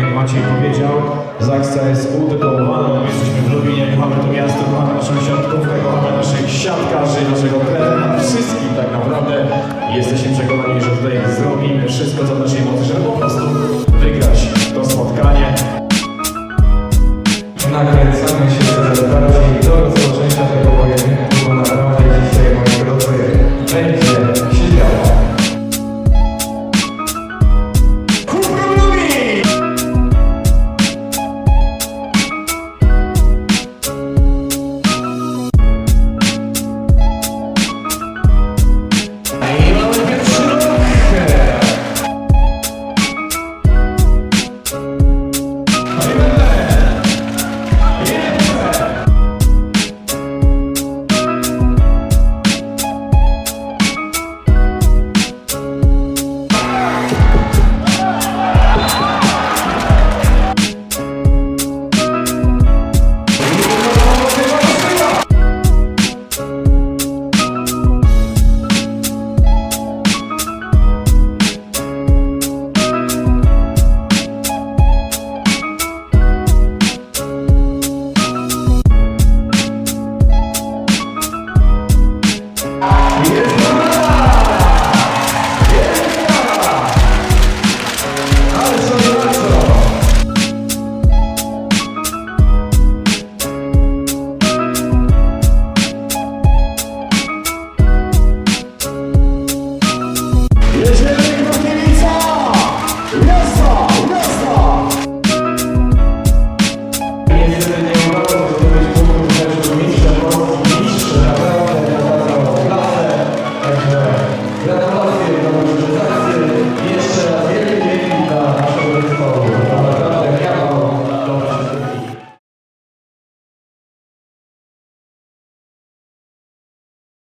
Jak Maciej powiedział. Zaksa jest utytułowana, my jesteśmy w Lubinie, kochamy to miasto, kochamy naszą siatkówkę, kochamy naszych siatkarzy, naszego trenera, wszystkich tak naprawdę. Jesteśmy przekonani, że tutaj zrobimy wszystko co w naszej mocy, żeby po prostu wygrać to spotkanie. Nakręcamy się